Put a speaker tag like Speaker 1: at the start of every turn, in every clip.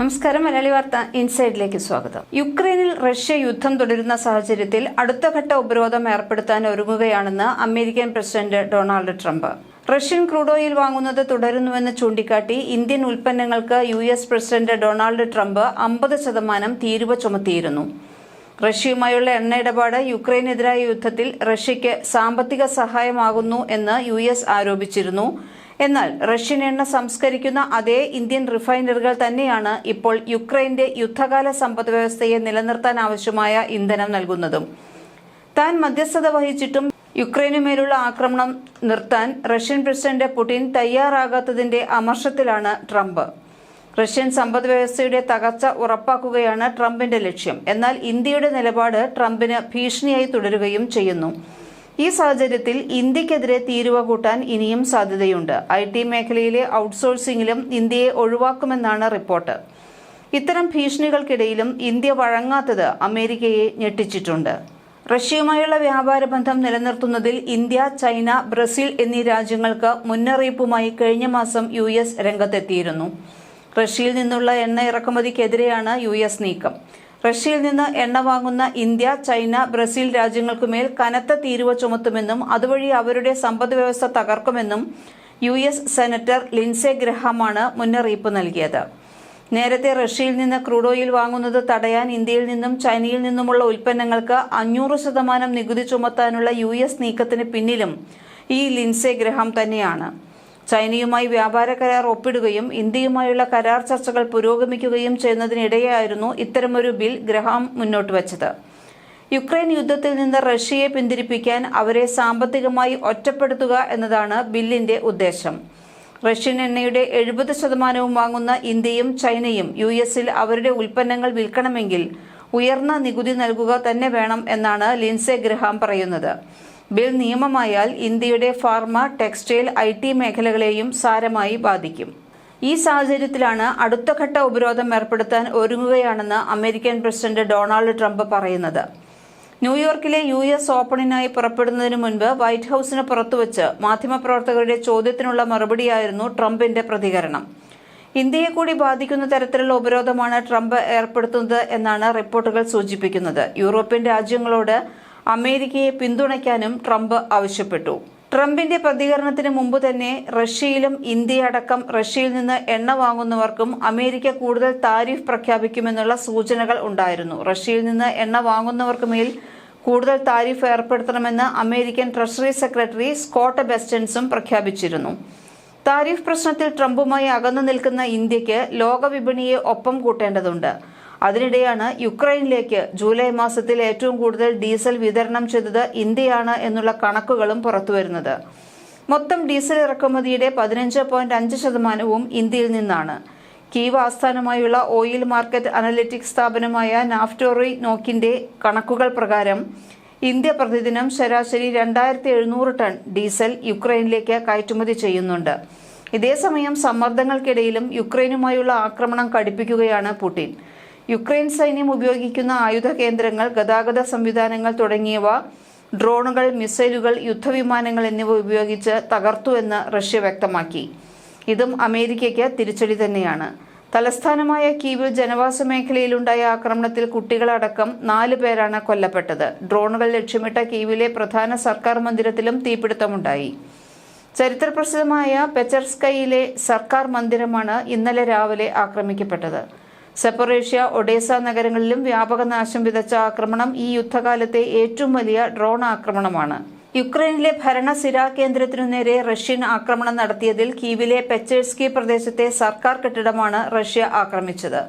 Speaker 1: നമസ്കാരം മലയാളി വാർത്ത ഇൻസൈഡിലേക്ക് സ്വാഗതം. യുക്രൈനിൽ റഷ്യ യുദ്ധം തുടരുന്ന സാഹചര്യത്തിൽ അടുത്ത ഘട്ട ഉപരോധം ഏർപ്പെടുത്താൻ ഒരുങ്ങുകയാണെന്ന് American president Donald Trump. Russian crude oil വാങ്ങുന്നത് തുടരുന്നുവെന്ന് ചൂണ്ടിക്കാട്ടി ഇന്ത്യൻ ഉൽപ്പന്നങ്ങൾക്ക് U S president Donald Trump അമ്പത് ശതമാനം തീരുവ ചുമത്തിയിരുന്നു. റഷ്യയുമായുള്ള എണ്ണ ഇടപാട് യുക്രൈനെതിരായ യുദ്ധത്തിൽ റഷ്യയ്ക്ക് സാമ്പത്തിക സഹായമാകുന്നു എന്ന് യു ആരോപിച്ചിരുന്നു. എന്നാൽ റഷ്യൻ എണ്ണ സംസ്കരിക്കുന്ന അതേ ഇന്ത്യൻ റിഫൈനറികൾ തന്നെയാണ് ഇപ്പോൾ യുക്രൈന്റെ യുദ്ധകാല സമ്പദ് വ്യവസ്ഥയെ നിലനിർത്താൻ ആവശ്യമായ ഇന്ധനം നൽകുന്നതും. താൻ മധ്യസ്ഥത വഹിച്ചിട്ടും യുക്രൈനുമേലുള്ള ആക്രമണം നിർത്താൻ റഷ്യൻ പ്രസിഡന്റ് പുടിൻ തയ്യാറാകാത്തതിന്റെ അമർഷത്തിലാണ് ട്രംപ്. റഷ്യൻ സമ്പദ് വ്യവസ്ഥയുടെ തകർച്ച ഉറപ്പാക്കുകയാണ് ട്രംപിന്റെ ലക്ഷ്യം. എന്നാൽ ഇന്ത്യയുടെ നിലപാട് ട്രംപിന് ഭീഷണിയായി തുടരുകയും ചെയ്യുന്നു. ഈ സാഹചര്യത്തിൽ ഇന്ത്യക്കെതിരെ തീരുവ കൂട്ടാൻ ഇനിയും സാധ്യതയുണ്ട്. ഐ ടി മേഖലയിലെ ഔട്ട്സോഴ്സിംഗിലും ഇന്ത്യയെ ഒഴിവാക്കുമെന്നാണ് റിപ്പോർട്ട്. ഇത്തരം ഭീഷണികൾക്കിടയിലും ഇന്ത്യ വഴങ്ങാത്തത് അമേരിക്കയെ ഞെട്ടിച്ചിട്ടുണ്ട്. റഷ്യയുമായുള്ള വ്യാപാര ബന്ധം നിലനിർത്തുന്നതിൽ ഇന്ത്യ ചൈന ബ്രസീൽ എന്നീ രാജ്യങ്ങൾക്ക് മുന്നറിയിപ്പുമായി കഴിഞ്ഞ മാസം യു എസ് രംഗത്തെത്തിയിരുന്നു. റഷ്യയിൽ നിന്നുള്ള എണ്ണ ഇറക്കുമതിക്കെതിരെയാണ് യു എസ് നീക്കം. റഷ്യയിൽ നിന്ന് എണ്ണ വാങ്ങുന്ന ഇന്ത്യ ചൈന ബ്രസീൽ രാജ്യങ്ങൾക്കുമേൽ കനത്ത തീരുവ ചുമത്തുമെന്നും അതുവഴി അവരുടെ സമ്പദ് വ്യവസ്ഥ തകർക്കുമെന്നും യു എസ് സെനറ്റർ ലിൻസെ ഗ്രഹമാണ് മുന്നറിയിപ്പ് നൽകിയത്. നേരത്തെ റഷ്യയിൽ നിന്ന് ക്രൂഡ് ഓയിൽ വാങ്ങുന്നത് തടയാൻ ഇന്ത്യയിൽ നിന്നും ചൈനയിൽ നിന്നുമുള്ള ഉൽപ്പന്നങ്ങൾക്ക് അഞ്ഞൂറ് ശതമാനം നികുതി ചുമത്താനുള്ള യു എസ് നീക്കത്തിന് പിന്നിലും ഈ ലിൻസെ ഗ്രഹം തന്നെയാണ്. ചൈനയുമായി വ്യാപാര കരാർ ഒപ്പിടുകയും ഇന്ത്യയുമായുള്ള കരാർ ചർച്ചകൾ പുരോഗമിക്കുകയും ചെയ്യുന്നതിനിടെയായിരുന്നു ഇത്തരമൊരു ബിൽ ഗ്രഹാം മുന്നോട്ട് വച്ചത്. യുക്രൈൻ യുദ്ധത്തിൽ നിന്ന് റഷ്യയെ പിന്തിരിപ്പിക്കാൻ അവരെ സാമ്പത്തികമായി ഒറ്റപ്പെടുത്തുക എന്നതാണ് ബില്ലിന്റെ ഉദ്ദേശം. റഷ്യൻ എണ്ണയുടെ എഴുപത് ശതമാനവും വാങ്ങുന്ന ഇന്ത്യയും ചൈനയും യു എസിൽ അവരുടെ ഉൽപ്പന്നങ്ങൾ വിൽക്കണമെങ്കിൽ ഉയർന്ന നികുതി നൽകുക തന്നെ വേണം എന്നാണ് ലിൻസെ ഗ്രഹാം പറയുന്നത്. ബിൽ നിയമമായാൽ ഇന്ത്യയുടെ ഫാർമ ടെക്സ്റ്റൈൽ ഐ ടി മേഖലകളെയും സാരമായി ബാധിക്കും. ഈ സാഹചര്യത്തിലാണ് അടുത്ത ഘട്ട ഉപരോധം ഏർപ്പെടുത്താൻ ഒരുങ്ങുകയാണെന്ന് അമേരിക്കൻ പ്രസിഡന്റ് ഡൊണാൾഡ് ട്രംപ് പറയുന്നത്. ന്യൂയോർക്കിലെ യു എസ് ഓപ്പണിനായി പുറപ്പെടുന്നതിന് മുൻപ് വൈറ്റ് ഹൌസിന് പുറത്തുവച്ച് മാധ്യമപ്രവർത്തകരുടെ ചോദ്യത്തിനുള്ള മറുപടിയായിരുന്നു ട്രംപിന്റെ പ്രതികരണം. ഇന്ത്യയെ കൂടി ബാധിക്കുന്ന തരത്തിലുള്ള ഉപരോധമാണ് ട്രംപ് ഏർപ്പെടുത്തുന്നത് എന്നാണ് റിപ്പോർട്ടുകൾ സൂചിപ്പിക്കുന്നത്. യൂറോപ്യൻ രാജ്യങ്ങളോട് അമേരിക്കയെ പിന്തുണയ്ക്കാനും ട്രംപ് ആവശ്യപ്പെട്ടു. ട്രംപിന്റെ പ്രതികരണത്തിന് മുമ്പ് തന്നെ റഷ്യയിലും ഇന്ത്യ അടക്കം റഷ്യയിൽ നിന്ന് എണ്ണ വാങ്ങുന്നവർക്കും അമേരിക്ക കൂടുതൽ താരിഫ് പ്രഖ്യാപിക്കുമെന്നുള്ള സൂചനകൾ ഉണ്ടായിരുന്നു. റഷ്യയിൽ നിന്ന് എണ്ണ വാങ്ങുന്നവർക്ക് മേൽ കൂടുതൽ താരിഫ് ഏർപ്പെടുത്തണമെന്ന് അമേരിക്കൻ ട്രഷറി സെക്രട്ടറി സ്കോട്ട് ബെസ്റ്റൻസും പ്രഖ്യാപിച്ചിരുന്നു. താരിഫ് പ്രശ്നത്തിൽ ട്രംപുമായി അകന്നു നിൽക്കുന്ന ഇന്ത്യയ്ക്ക് ലോകവിപണിയെ ഒപ്പം കൂട്ടേണ്ടതുണ്ട്. അതിനിടെയാണ് യുക്രൈനിലേക്ക് ജൂലൈ മാസത്തിൽ ഏറ്റവും കൂടുതൽ ഡീസൽ വിതരണം ചെയ്തത് ഇന്ത്യയാണ് എന്നുള്ള കണക്കുകളും പുറത്തുവരുന്നത്. മൊത്തം ഡീസൽ ഇറക്കുമതിയുടെ പതിനഞ്ച് പോയിന്റ് അഞ്ച് ശതമാനവും ഇന്ത്യയിൽ നിന്നാണ്. കീവ് ആസ്ഥാനമായുള്ള ഓയിൽ മാർക്കറ്റ് അനലിറ്റിക്സ് സ്ഥാപനമായ നാഫ്റ്റോറി നോക്കിന്റെ കണക്കുകൾ പ്രകാരം ഇന്ത്യ പ്രതിദിനം ശരാശരി രണ്ടായിരത്തി എഴുന്നൂറ് ടൺ ഡീസൽ യുക്രൈനിലേക്ക് കയറ്റുമതി ചെയ്യുന്നുണ്ട്. ഇതേസമയം സമ്മർദ്ദങ്ങൾക്കിടയിലും യുക്രൈനുമായുള്ള ആക്രമണം കടുപ്പിക്കുകയാണ് പുടിൻ. യുക്രൈൻ സൈന്യം ഉപയോഗിക്കുന്ന ആയുധ കേന്ദ്രങ്ങൾ ഗതാഗത സംവിധാനങ്ങൾ തുടങ്ങിയവ ഡ്രോണുകൾ മിസൈലുകൾ യുദ്ധവിമാനങ്ങൾ എന്നിവ ഉപയോഗിച്ച് തകർത്തുവെന്ന് റഷ്യ വ്യക്തമാക്കി. ഇതും അമേരിക്കയ്ക്ക് തിരിച്ചടി തന്നെയാണ്. തലസ്ഥാനമായ കീവിൽ ജനവാസ മേഖലയിലുണ്ടായ ആക്രമണത്തിൽ കുട്ടികളടക്കം നാല് പേരാണ് കൊല്ലപ്പെട്ടത്. ഡ്രോണുകൾ ലക്ഷ്യമിട്ട കീവിലെ പ്രധാന സർക്കാർ മന്ദിരത്തിലും തീപിടുത്തമുണ്ടായി. ചരിത്രപ്രസിദ്ധമായ പെച്ചർസ്കയിലെ സർക്കാർ മന്ദിരമാണ് ഇന്നലെ രാവിലെ ആക്രമിക്കപ്പെട്ടത്. സെപ്പറേഷ്യ ഒഡേസ നഗരങ്ങളിലും വ്യാപക നാശം വിതച്ച ആക്രമണം ഈ യുദ്ധകാലത്തെ ഏറ്റവും വലിയ ഡ്രോൺ ആക്രമണമാണ്. യുക്രൈനിലെ ഭരണ സിരാ കേന്ദ്രത്തിനു നേരെ റഷ്യൻ ആക്രമണം നടത്തിയതിൽ കീവിലെ പെച്ചേഴ്സ്കി പ്രദേശത്തെ സർക്കാർ കെട്ടിടമാണ് റഷ്യ ആക്രമിച്ചത്.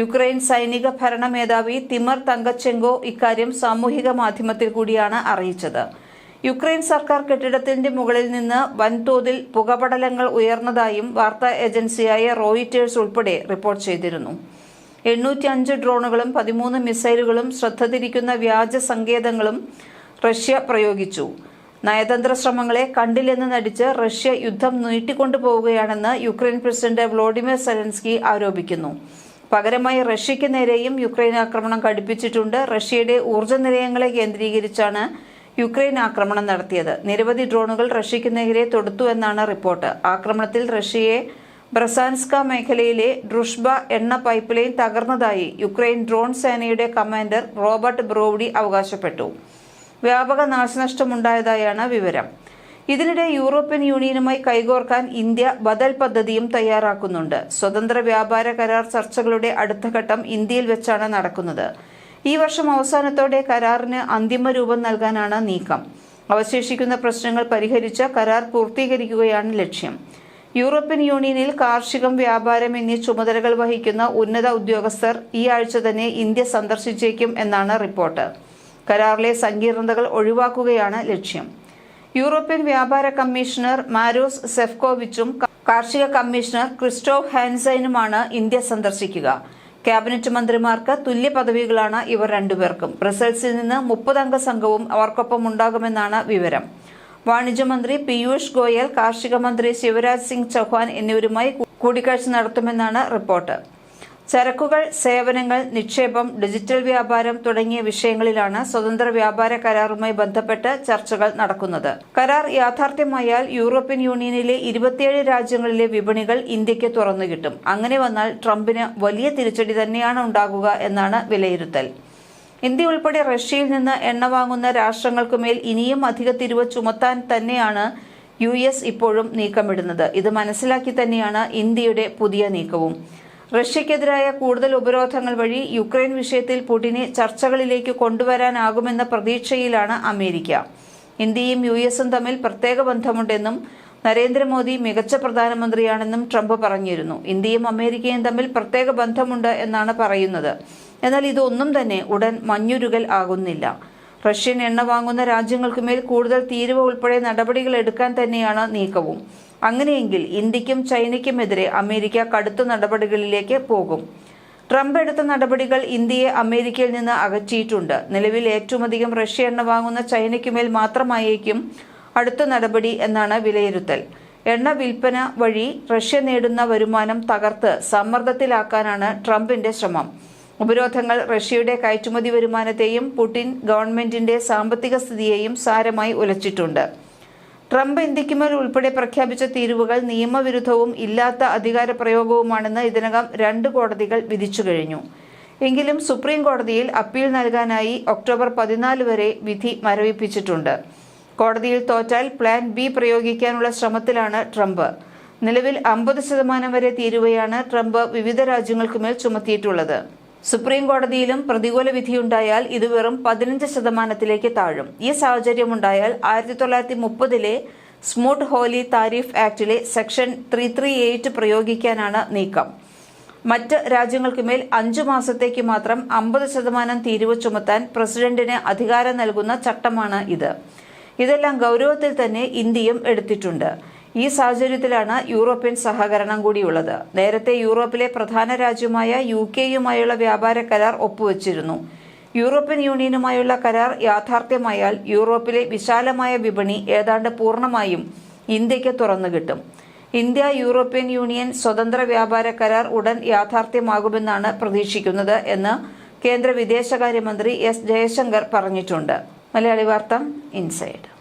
Speaker 1: യുക്രൈൻ സൈനിക ഭരണ മേധാവി തിമർ തങ്കച്ചെങ്കോ ഇക്കാര്യം സാമൂഹിക മാധ്യമത്തിൽ കൂടിയാണ് അറിയിച്ചത്. യുക്രൈൻ സർക്കാർ കെട്ടിടത്തിന്റെ മുകളിൽ നിന്ന് വൻതോതിൽ പുകപടലങ്ങൾ ഉയർന്നതായും വാർത്താ ഏജൻസിയായ റോയിറ്റേഴ്സ് ഉൾപ്പെടെ റിപ്പോർട്ട് ചെയ്തിരുന്നു. എണ്ണൂറ്റി അഞ്ച് ഡ്രോണുകളും പതിമൂന്ന് മിസൈലുകളും ശ്രദ്ധ തിരിക്കുന്ന വ്യാജ സങ്കേതങ്ങളും റഷ്യ പ്രയോഗിച്ചു. നയതന്ത്ര ശ്രമങ്ങളെ കണ്ടില്ലെന്ന് നടിച്ച് റഷ്യ യുദ്ധം നീട്ടിക്കൊണ്ടുപോവുകയാണെന്ന് യുക്രൈൻ പ്രസിഡന്റ് വ്ളോഡിമിർ സെലൻസ്കി ആരോപിക്കുന്നു. പകരമായി റഷ്യയ്ക്ക് നേരെയും യുക്രൈൻ ആക്രമണം കടുപ്പിച്ചിട്ടുണ്ട്. റഷ്യയുടെ ഊർജ നിലയങ്ങളെ കേന്ദ്രീകരിച്ചാണ് യുക്രൈൻ ആക്രമണം നടത്തിയത്. നിരവധി ഡ്രോണുകൾ റഷ്യയ്ക്ക് നേരെ തൊടുത്തു എന്നാണ് റിപ്പോർട്ട്. ആക്രമണത്തിൽ റഷ്യയെ ബ്രസാൻസ്ക മേഖലയിലെ ഡ്രുഷ്ബ എണ്ണ പൈപ്പ് ലൈൻ തകർന്നതായി യുക്രൈൻ ഡ്രോൺ സേനയുടെ കമാൻഡർ റോബർട്ട് ബ്രോവഡി അവകാശപ്പെട്ടു. വ്യാപക നാശനഷ്ടമുണ്ടായതായാണ് വിവരം. ഇതിനിടെ യൂറോപ്യൻ യൂണിയനുമായി കൈകോർക്കാൻ ഇന്ത്യ ബദൽ പദ്ധതിയും തയ്യാറാക്കുന്നുണ്ട്. സ്വതന്ത്ര വ്യാപാര കരാർ ചർച്ചകളുടെ അടുത്ത ഘട്ടം ഇന്ത്യയിൽ വെച്ചാണ് നടക്കുന്നത്. ഈ വർഷം അവസാനത്തോടെ കരാറിന് അന്തിമ രൂപം നൽകാനാണ് നീക്കം. അവശേഷിക്കുന്ന പ്രശ്നങ്ങൾ പരിഹരിച്ച് കരാർ പൂർത്തീകരിക്കുകയാണ് ലക്ഷ്യം. യൂറോപ്യൻ യൂണിയനിൽ കാർഷികം വ്യാപാരം എന്നീ ചുമതലകൾ വഹിക്കുന്ന ഉന്നത ഉദ്യോഗസ്ഥർ ഈ ആഴ്ച തന്നെ ഇന്ത്യ സന്ദർശിച്ചേക്കും എന്നാണ് റിപ്പോർട്ട്. കരാറിലെ സങ്കീർണതകൾ ഒഴിവാക്കുകയാണ് ലക്ഷ്യം. യൂറോപ്യൻ വ്യാപാര കമ്മീഷണർ മാരോസ് സെഫ്കോവിച്ചും കാർഷിക കമ്മീഷണർ ക്രിസ്റ്റോഫ് ഹാൻസൈനുമാണ് ഇന്ത്യ സന്ദർശിക്കുക. ക്യാബിനറ്റ് മന്ത്രിമാർക്ക് തുല്യ പദവികളാണ് ഇവർ രണ്ടുപേർക്കും. ബ്രസൽസിൽ നിന്ന് മുപ്പതംഗ സംഘവും അവർക്കൊപ്പം ഉണ്ടാകുമെന്നാണ് വിവരം. വാണിജ്യമന്ത്രി പീയൂഷ് ഗോയൽ കാർഷിക മന്ത്രി ശിവരാജ് സിംഗ് ചൗഹാൻ എന്നിവരുമായി കൂടിക്കാഴ്ച നടത്തുമെന്നാണ് റിപ്പോർട്ട്. ചരക്കുകൾ സേവനങ്ങൾ നിക്ഷേപം ഡിജിറ്റൽ വ്യാപാരം തുടങ്ങിയ വിഷയങ്ങളിലാണ് സ്വതന്ത്ര വ്യാപാര കരാറുമായി ബന്ധപ്പെട്ട് ചർച്ചകൾ നടക്കുന്നത്. കരാർ യാഥാർത്ഥ്യമായാൽ യൂറോപ്യൻ യൂണിയനിലെ ഇരുപത്തിയേഴ് രാജ്യങ്ങളിലെ വിപണികൾ ഇന്ത്യയ്ക്ക് തുറന്നു കിട്ടും. അങ്ങനെ വന്നാൽ ട്രംപിന് വലിയ തിരിച്ചടി തന്നെയാണ് ഉണ്ടാകുക എന്നാണ് വിലയിരുത്തൽ. ഇന്ത്യ ഉൾപ്പെടെ റഷ്യയിൽ നിന്ന് എണ്ണ വാങ്ങുന്ന രാഷ്ട്രങ്ങൾക്കുമേൽ ഇനിയും അധിക തിരിവ് ചുമത്താൻ തന്നെയാണ് യു എസ് ഇപ്പോഴും നീക്കമിടുന്നത്. ഇത് മനസ്സിലാക്കി തന്നെയാണ് ഇന്ത്യയുടെ പുതിയ നീക്കവും. റഷ്യക്കെതിരായ കൂടുതൽ ഉപരോധങ്ങൾ വഴി യുക്രൈൻ വിഷയത്തിൽ പുടിനെ ചർച്ചകളിലേക്ക് കൊണ്ടുവരാനാകുമെന്ന പ്രതീക്ഷയിലാണ് അമേരിക്ക. ഇന്ത്യയും യു എസും തമ്മിൽ പ്രത്യേക ബന്ധമുണ്ടെന്നും നരേന്ദ്രമോദി മികച്ച പ്രധാനമന്ത്രിയാണെന്നും ട്രംപ് പറഞ്ഞിരുന്നു. ഇന്ത്യയും അമേരിക്കയും തമ്മിൽ പ്രത്യേക ബന്ധമുണ്ട് എന്നാണ് പറയുന്നത്. എന്നാൽ ഇതൊന്നും തന്നെ ഉടൻ മഞ്ഞുരുകൽ ആകുന്നില്ല. റഷ്യൻ എണ്ണ വാങ്ങുന്ന രാജ്യങ്ങൾക്ക് മേൽ കൂടുതൽ തീരുവ ഉൾപ്പെടെ നടപടികൾ എടുക്കാൻ തന്നെയാണ് നീക്കവും. അങ്ങനെയെങ്കിൽ ഇന്ത്യക്കും ചൈനയ്ക്കുമെതിരെ അമേരിക്ക കടുത്ത നടപടികളിലേക്ക് പോകും. ട്രംപ് എടുത്ത നടപടികൾ ഇന്ത്യയെ അമേരിക്കയിൽ നിന്ന് അകറ്റിയിട്ടുണ്ട്. നിലവിൽ ഏറ്റവും അധികം റഷ്യ എണ്ണ വാങ്ങുന്ന ചൈനയ്ക്കുമേൽ മാത്രമായേക്കും അടുത്ത നടപടി എന്നാണ് വിലയിരുത്തൽ. എണ്ണ വിൽപ്പന വഴി റഷ്യ നേടുന്ന വരുമാനം തകർത്ത് സമ്മർദ്ദത്തിലാക്കാനാണ് ട്രംപിന്റെ ശ്രമം. ഉപരോധങ്ങൾ റഷ്യയുടെ കയറ്റുമതി വരുമാനത്തെയും പുടിൻ ഗവൺമെന്റിന്റെ സാമ്പത്തിക സ്ഥിതിയെയും സാരമായി ഉലച്ചിട്ടുണ്ട്. ട്രംപ് ഇന്ത്യക്കുമേൽ ഉൾപ്പെടെ പ്രഖ്യാപിച്ച തീരുവകൾ നിയമവിരുദ്ധവും ഇല്ലാത്ത അധികാര പ്രയോഗവുമാണെന്ന് ഇതിനകം രണ്ട് കോടതികൾ വിധിച്ചു കഴിഞ്ഞു. എങ്കിലും സുപ്രീം കോടതിയിൽ അപ്പീൽ നൽകാനായി ഒക്ടോബർ പതിനാല് വരെ വിധി മരവിപ്പിച്ചിട്ടുണ്ട്. കോടതിയിൽ തോറ്റാൽ പ്ലാൻ ബി പ്രയോഗിക്കാനുള്ള ശ്രമത്തിലാണ് ട്രംപ്. നിലവിൽ അമ്പത് ശതമാനം വരെ തീരുവയാണ് ട്രംപ് വിവിധ രാജ്യങ്ങൾക്കുമേൽ ചുമത്തിയിട്ടുള്ളത്. സുപ്രീം കോടതിയിലും പ്രതികൂല വിധിയുണ്ടായാൽ ഇത് വെറും പതിനഞ്ച് ശതമാനത്തിലേക്ക് താഴും. ഈ സാഹചര്യമുണ്ടായാൽ ആയിരത്തി തൊള്ളായിരത്തി മുപ്പതിലെ സ്മൂട്ട് ഹോലി താരിഫ് ആക്ടിലെ സെക്ഷൻ ത്രീ ത്രീ എയ്റ്റ് പ്രയോഗിക്കാനാണ് നീക്കം. മറ്റ് രാജ്യങ്ങൾക്ക് രാജ്യങ്ങൾക്കുമേൽ അഞ്ചു മാസത്തേക്ക് മാത്രം അമ്പത് ശതമാനം തീരുവ ചുമത്താൻ പ്രസിഡന്റിന് അധികാരം നൽകുന്ന ചട്ടമാണ് ഇത്. ഇതെല്ലാം ഗൗരവത്തിൽ തന്നെ ഇന്ത്യയും എടുത്തിട്ടുണ്ട്. ഈ സാഹചര്യത്തിലാണ് യൂറോപ്യൻ സഹകരണം കൂടിയുള്ളത്. നേരത്തെ യൂറോപ്പിലെ പ്രധാന രാജ്യമായ യു കെയുമായുള്ള വ്യാപാര കരാർ ഒപ്പുവച്ചിരുന്നു. യൂറോപ്യൻ യൂണിയനുമായുള്ള കരാർ യാഥാർത്ഥ്യമായാൽ യൂറോപ്പിലെ വിശാലമായ വിപണി ഏതാണ്ട് പൂർണമായും ഇന്ത്യയ്ക്ക് തുറന്നു കിട്ടും. ഇന്ത്യ യൂറോപ്യൻ യൂണിയൻ സ്വതന്ത്ര വ്യാപാര കരാർ ഉടൻ യാഥാർത്ഥ്യമാകുമെന്നാണ് പ്രതീക്ഷിക്കുന്നത് എന്ന് കേന്ദ്ര വിദേശകാര്യമന്ത്രി എസ് ജയശങ്കർ പറഞ്ഞിട്ടുണ്ട്. മലയാളി വാർത്ത ഇൻസൈഡ്.